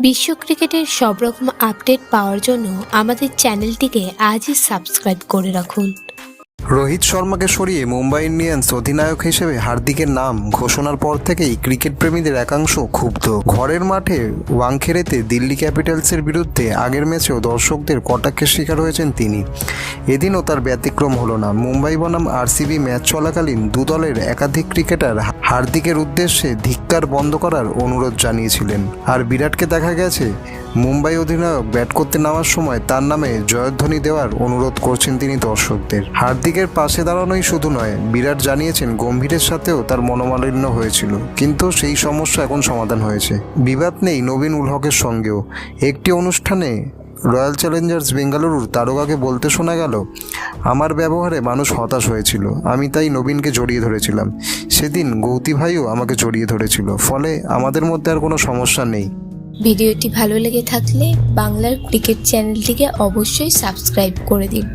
বিশ্ব ক্রিকেটের সব রকম আপডেট পাওয়ার জন্য আমাদের চ্যানেলটিকে আজই সাবস্ক্রাইব করে রাখুন। রোহিত শর্মাকে সরিয়ে মুম্বাই ইন্ডিয়ান্স অধিনায়ক হিসেবে হার্দিকের নাম ঘোষণার পর থেকেই ক্রিকেট প্রেমীদের একাংশ ক্ষুব্ধ। ঘরের মাঠে ওয়াংখেড়েতে দিল্লি ক্যাপিটালসের বিরুদ্ধে আগের ম্যাচেও দর্শকদের কটাক্ষের শিকার হয়েছেন তিনি। এদিনও তার ব্যতিক্রম হলো না। মুম্বাই বনাম আরসিবি ম্যাচ চলাকালীন দু দলের একাধিক ক্রিকেটার হার্দিকের উদ্দেশ্যে ধিক্কার বন্ধ করার অনুরোধ জানিয়েছিলেন। আর বিরাটকে দেখা গেছে, মুম্বাই অধিনায়ক ব্যাট করতে নামার সময় তার নামে জয়ধ্বনি দেওয়ার অনুরোধ করছেন তিনি দর্শকদের। হার্দিকের পাশে দাঁড়ানোই শুধু নয়, বিরাট জানিয়েছেন গম্ভীরের সাথেও তার মনোমালিন্য হয়েছিল। কিন্তু সেই সমস্যা এখন সমাধান হয়েছে। বিবাদ নেই নবীন উল হকের সঙ্গেও। একটি অনুষ্ঠানে রয়্যাল চ্যালেঞ্জার্স বেঙ্গালুরুর তারকাকে বলতে শোনা গেল, আমার ব্যবহারে মানুষ হতাশ হয়েছিল। আমি তাই নবীনকে জড়িয়ে ধরেছিলাম। সেদিন গৌতী ভাইও আমাকে জড়িয়ে ধরেছিল। ফলে আমাদের মধ্যে আর কোনো সমস্যা নেই। ভিডিওটি ভালো লেগে থাকলে বাংলার ক্রিকেট চ্যানেলটিকে অবশ্যই সাবস্ক্রাইব করে দিন।